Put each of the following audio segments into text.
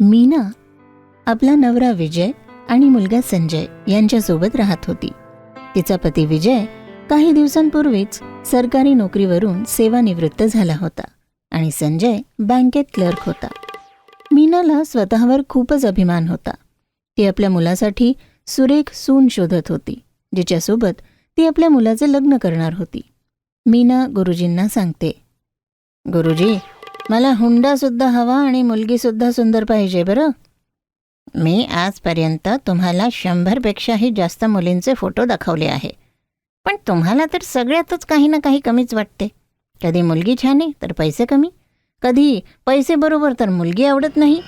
मीना आपला नवरा विजय आणि मुलगा संजय यांच्यासोबत राहत होती. तिचा पती विजय काही दिवसांपूर्वीच सरकारी नोकरीवरून सेवानिवृत्त झाला होता आणि संजय बँकेत क्लर्क होता. मीनाला स्वतःवर खूपच अभिमान होता. ती आपल्या मुलासाठी सुरेख सून शोधत होती जिच्यासोबत ती आपल्या मुलाचे लग्न करणार होती. मीना गुरुजींना सांगते गुरुजी मला हुंडासुद्धा हवा आणि मुलगीसुद्धा सुंदर पाहिजे बरं? मी आजपर्यंत तुम्हाला शंभरपेक्षाही जास्त मुलींचे फोटो दाखवले आहे. पण तुम्हाला तर सगळ्यातच काही ना काही कमीच वाटते. कधी मुलगी छान आहे तर पैसे कमी. कधी पैसे बरोबर तर मुलगी आवडत नाही.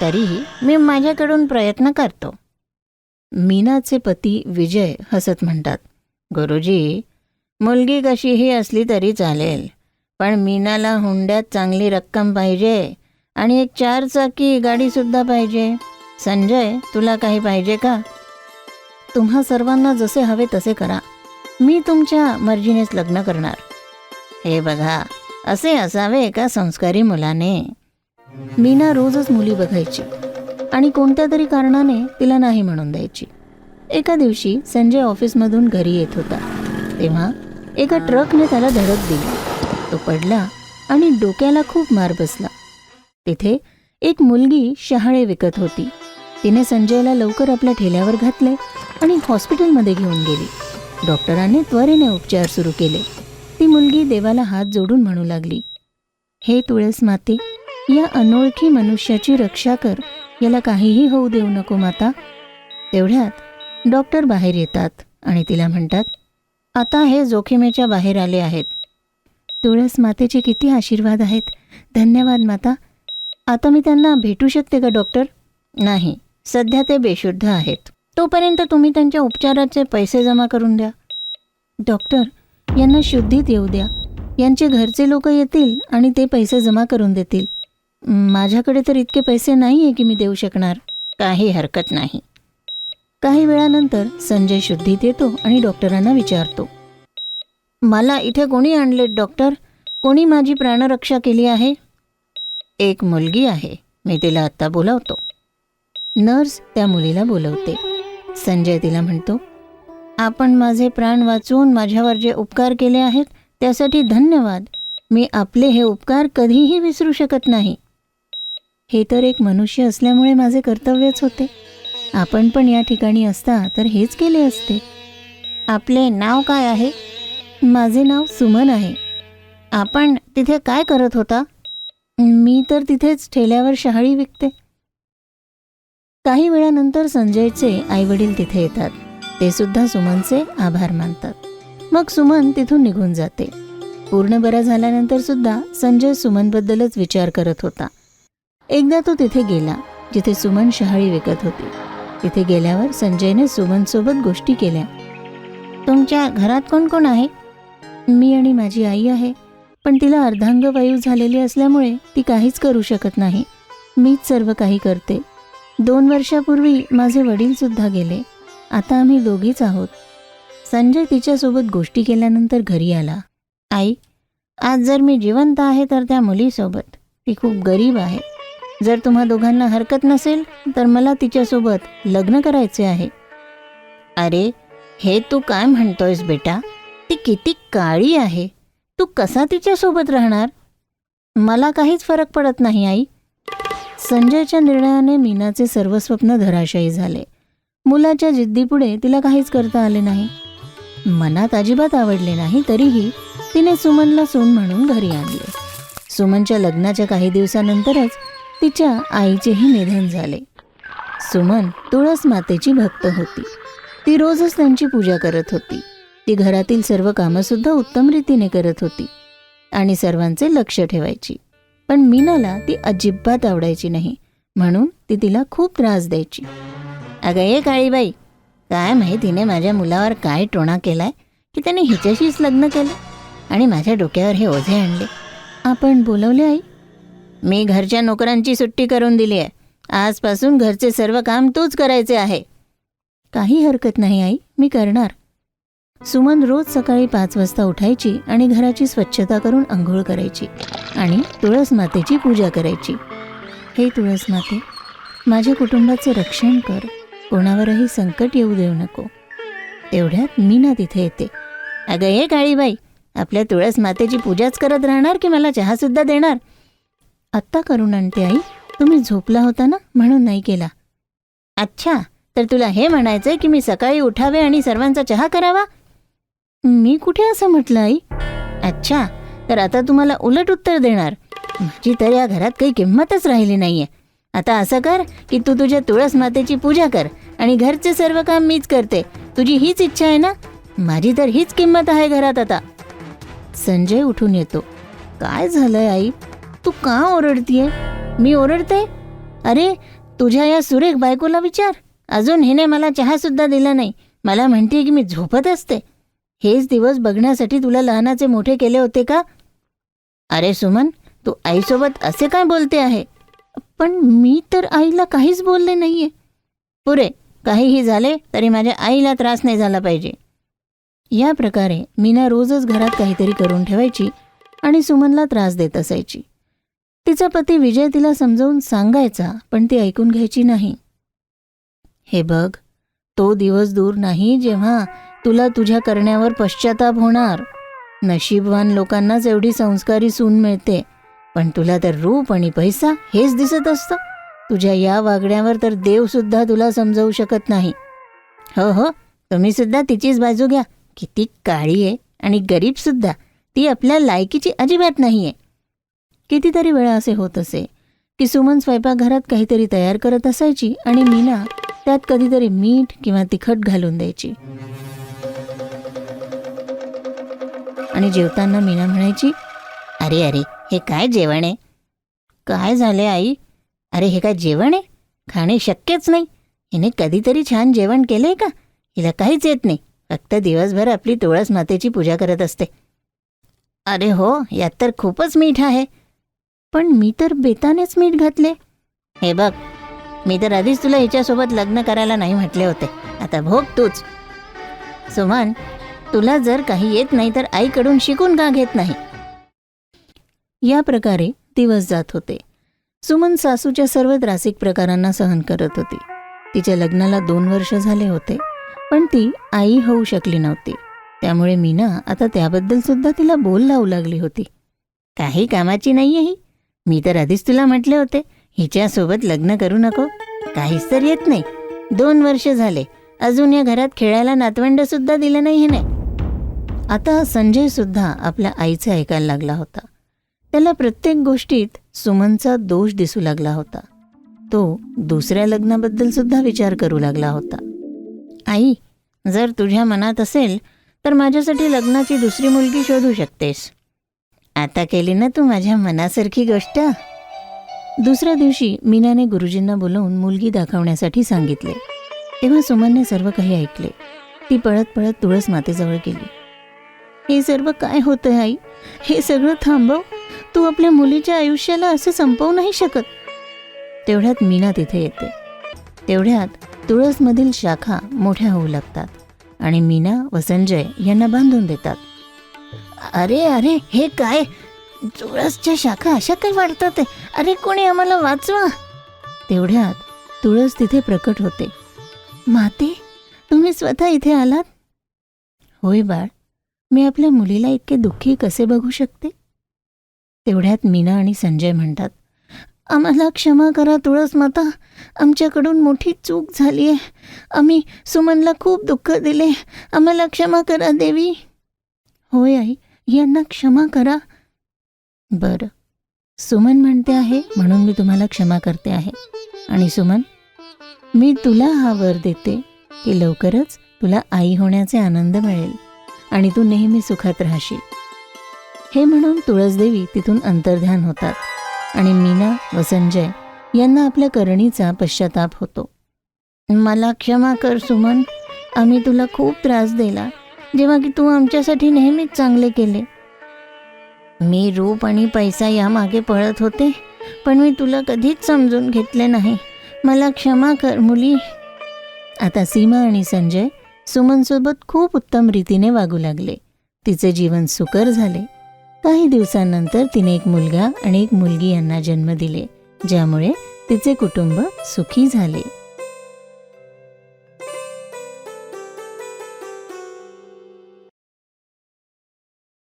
तरीही मी माझ्याकडून प्रयत्न करतो. मीनाचे पती विजय हसत म्हणतात गुरुजी मुलगी कशीही असली तरी चालेल. पण मीनाला हुंड्यात चांगली रक्कम पाहिजे आणि एक चारचाकी गाडीसुद्धा पाहिजे. संजय तुला काही पाहिजे का? तुम्हा सर्वांना जसे हवे तसे करा. मी तुमच्या मर्जीनेच लग्न करणार. हे बघा असे असावे एका संस्कारी मुलाने. मीना रोजच मुली बघायची आणि कोणत्या तरी कारणाने तिला नाही म्हणून द्यायची. एका दिवशी संजय ऑफिसमधून घरी येत होता. तेव्हा एका ट्रकने त्याला धडक दिली. तो पडला आणि डोक्याला खूप मार बसला. तिथे एक मुलगी शहाळे विकत होती. तिने संजयला लवकर आपल्या ठेल्यावर घातले आणि हॉस्पिटलमध्ये घेऊन गेली. डॉक्टरांनी त्वरेने उपचार सुरू केले. ती मुलगी देवाला हात जोडून म्हणू लागली हे तुळस माते या अनोळखी मनुष्याची रक्षा कर. याला काहीही होऊ देऊ नको माता. तेवढ्यात डॉक्टर बाहेर येतात आणि तिला म्हणतात आता हे जोखिमेच्या बाहेर आले आहेत. तुळस मातेचे किती आशीर्वाद आहेत? धन्यवाद माता. आता मी त्यांना भेटू शकते का डॉक्टर? नाही. सध्या ते बेशुद्ध आहेत. तोपर्यंत तुम्ही त्यांच्या उपचाराचे पैसे जमा करून द्या. डॉक्टर यांना शुद्धीत येऊ द्या. यांचे घरचे लोक येतील आणि ते पैसे जमा करून देतील. माझ्याकडे तर इतके पैसे नाही आहे की मी देऊ शकणार. काही हरकत नाही. काही वेळानंतर संजय शुद्धीत येतो आणि डॉक्टरांना विचारतो. मला इथे कोणी आणले डॉक्टर? कोणी माझी प्राणरक्षा केली आहे? एक मुलगी आहे. मी तिला आत्ता बोलावतो. नर्स त्या मुलीला बोलवते. संजय तिला म्हणतो आपण माझे प्राण वाचवून माझ्यावर जे उपकार केले आहेत त्यासाठी धन्यवाद. मी आपले हे उपकार कधीही विसरू शकत नाही. हे तर एक मनुष्य असल्यामुळे माझे कर्तव्यच होते. आपण पण या ठिकाणी असता तर हेच केले असते. आपले नाव काय आहे? माझे नाव सुमन आहे. आपण तिथे काय करत होता? मी तर तिथेच ठेल्यावर शहाळी विकते. काही वेळानंतर संजयचे आईवडील तिथे येतात. ते सुद्धा सुमनचे आभार मानतात. मग सुमन तिथून निघून जाते. पूर्ण बरा झाल्यानंतर सुद्धा संजय सुमनबद्दलच विचार करत होता. एकदा तो तिथे गेला जिथे सुमन शहाळी विकत होती. तिथे गेल्यावर संजयने सुमनसोबत गोष्टी केल्या. तुमच्या घरात कोण कोण आहे? मी आणि माझी आई आहे. पण तिला अर्धांगवायू झालेली असल्यामुळे ती काहीच करू शकत नाही. मीच सर्व काही करते. दोन वर्षापूर्वी माझे वडीलसुद्धा गेले. आता आम्ही दोघीच आहोत. संजय तिच्यासोबत गोष्टी केल्यानंतर घरी आला. आई आज जर मी जिवंत आहे तर त्या मुलीसोबत. ती खूप गरीब आहे. जर तुम्हा दोघांना हरकत नसेल तर मला तिच्यासोबत लग्न करायचे आहे. अरे हे तू काय म्हणतोयस बेटा? ती किती काळी आहे. तू कसा तिच्यासोबत राहणार? मला काहीच फरक पडत नाही आई. संजयच्या निर्णयाने मीनाचे सर्व स्वप्न धराशायी झाले. मुलाच्या जिद्दीपुढे तिला काहीच करता आले नाही. मनात अजिबात आवडले नाही तरीही तिने सुमनला सून म्हणून घरी आणले. सुमनच्या लग्नाच्या काही दिवसानंतरच तिच्या आईचेही निधन झाले. सुमन तुळस मातेची भक्त होती. ती रोजच त्यांची पूजा करत होती. ती घरातील सर्व कामंसुद्धा उत्तम रीतीने करत होती आणि सर्वांचे लक्ष ठेवायची. पण मीनाला ती अजिबात आवडायची नाही म्हणून ती तिला खूप त्रास द्यायची. अगं ये काळीबाई काय माहितीने तिने माझ्या मुलावर काय टोणा केलाय की त्याने हिच्याशीच लग्न केलं आणि माझ्या डोक्यावर हे ओझे आणले. आपण बोलवले आई? मी घरच्या नोकरांची सुट्टी करून दिली आहे. आजपासून घरचे सर्व काम तूच करायचे आहे. काही हरकत नाही आई. मी करणार. सुमन रोज सकाळी पाच वाजता उठायची आणि घराची स्वच्छता करून आंघोळ करायची आणि तुळस मातेची पूजा करायची. हे तुळस माते माझ्या कुटुंबाचे रक्षण कर कोणावरही संकट येऊ देऊ नको. तेवढ्यात मीना तिथे येते. अगं हे काळीबाई आपल्या तुळस मातेची पूजाच करत राहणार की मला चहासुद्धा देणार? आत्ता करून आणते आई तुम्ही झोपला होता ना म्हणून नाही केला. अच्छा तर तुला हे म्हणायचंय की मी सकाळी उठावे आणि सर्वांचा चहा करावा? मी कुठे असं म्हटलं आई? अच्छा तर आता तुम्हाला उलट उत्तर देणार. माझी तर या घरात काही किंमतच राहिली नाहीये. आता असं कर की तू तुझ्या तुळस मातेची पूजा कर आणि घरचे सर्व काम मीच करते. तुझी हीच इच्छा आहे ना? माझी तर हीच किंमत आहे घरात आता. संजय उठून येतो. काय झालंय आई? तू का ओरडतीये? मी ओरडते? अरे तुझ्या या सुरेख बायकोला विचार. अजून हिने मला चहा सुद्धा दिला नाही. मला म्हणते की मी झोपत असते. हेच दिवस बघण्यासाठी तुला लहानाचे मोठे केले होते का? अरे सुमन तू आईसोबत असे काय बोलते आहे? पण मी तर आईला काहीच बोलले नाहीये. पुरे काहीही झाले तरी माझ्या आईला त्रास नाही झाला पाहिजे. या प्रकारे मीना रोजच घरात काहीतरी करून ठेवायची आणि सुमनला त्रास देत असायची. तिचा पती विजय तिला समजावून सांगायचा पण ती ऐकून घ्यायची नाही. हे बघ तो दिवस दूर नाही जेव्हा तुला तुझ्या करण्यावर पश्चाताप होणार. नशीबवान लोकांनाच एवढी संस्कारी सून मिळते पण तुला तर रूप आणि पैसा हेच दिसत असतं. तुझ्या या वागण्यावर तर देवसुद्धा तुला समजवू शकत नाही. हो हो तुम्ही सुद्धा तिचीच बाजू घ्या. किती काळी आहे आणि गरीबसुद्धा ती आपल्या लायकीची अजिबात नाही आहे कितीतरी वेळा असे होत असे की सुमन स्वयंपाकघरात काहीतरी तयार करत असायची आणि मीना त्यात कधीतरी मीठ किंवा तिखट घालून द्यायची. आणि जेवताना मीना म्हणायची अरे अरे हे काय जेवण आहे? काय झाले आई? अरे हे काय जेवण आहे? खाणे शक्यच नाही. हिने कधीतरी छान जेवण केलंय का? हिला काहीच येत नाही. फक्त दिवसभर आपली तुळस मातेची पूजा करत असते. अरे हो यात तर खूपच मीठ आहे. पण मी तर बेतानेच मीठ घातले हे बघ मी तर आधीच तुला हिच्यासोबत लग्न करायला नाही म्हटले होते. आता भोग तूच. सुमन तुला जर काही येत नाही तर आईकडून शिकून का घेत नाही? या प्रकारे दिवस जात होते. सुमन सासूच्या सर्व त्रासिक प्रकारांना सहन करत होती. तिच्या लग्नाला दोन वर्ष झाले होते पण ती आई होऊ शकली नव्हती. त्यामुळे मीना आता त्याबद्दल सुद्धा तिला बोल लावू लागली होती. काही कामाची नाही ही. मी तर आधीच तुला म्हटले होते हिच्यासोबत लग्न करू नको. काहीच तर येत नाही. दोन वर्ष झाले. अजून या घरात खेळायला नातवंड सुद्धा दिलं नाही हिने. आता संजय सुद्धा आपल्या आईचे ऐकायला लागला होता. त्याला प्रत्येक गोष्टीत सुमनचा दोष दिसू लागला होता. तो दुसऱ्या लग्नाबद्दल सुद्धा विचार करू लागला होता. आई जर तुझ्या मनात असेल तर माझ्यासाठी लग्नाची दुसरी मुलगी शोधू शकतेस. आता केली ना तू माझ्या मनासारखी गोष्ट? दुसऱ्या दिवशी मीनाने गुरुजींना बोलवून मुलगी दाखवण्यासाठी सांगितले. तेव्हा सुमनने सर्व काही ऐकले. ती पळत पळत तुळस मातेजवळ गेली. हे सर्व काय होतंय आई? हे सगळं थांबव. तू आपल्या मुलीच्या आयुष्याला असं संपवू नाही शकत. तेवढ्यात मीना तिथे येते. तेवढ्यात तुळसमधील शाखा मोठ्या होऊ लागतात आणि मीना व संजय यांना बांधून देतात. अरे अरे हे काय? तुळसच्या शाखा अशा काय वाढतात? अरे कोणी आम्हाला वाचवा. तेवढ्यात तुळस तिथे प्रकट होते. माते तुम्ही स्वतः इथे आलात? होय बाळ मी आपल्या मुलीला इतके दुःखी कसे बघू शकते? तेवढ्यात मीना आणि संजय म्हणतात आम्हाला क्षमा करा तुळस माता आमच्याकडून मोठी चूक झाली आहे. आम्ही सुमनला खूप दुःख दिले. आम्हाला क्षमा करा देवी. होय आई यांना क्षमा करा. बरं. सुमन म्हणते आहे म्हणून मी तुम्हाला क्षमा करते आहे. आणि सुमन मी तुला हा वर देते की लवकरच तुला आई होण्याचे आनंद मिळेल आणि तू नेहमी सुखात राहशील. हे म्हणून तुळसदेवी तिथून अंतर्ध्यान होतात आणि मीना व संजय यांना आपल्या करणीचा पश्चाताप होतो. मला क्षमा कर सुमन. आम्ही तुला खूप त्रास दिला जेव्हा की तू आमच्यासाठी नेहमीच चांगले केले. मी रूप आणि पैसा यामागे पळत होते पण मी तुला कधीच समजून घेतले नाही. मला क्षमा कर मुली. आता सीमा आणि संजय सुमनसोबत खूप उत्तम रीतीने वागू लागले. तिचे जीवन सुकर झाले. काही दिवसांनंतर तिने एक मुलगा आणि एक मुलगी यांना जन्म दिले ज्यामुळे तिचे कुटुंब सुखी झाले.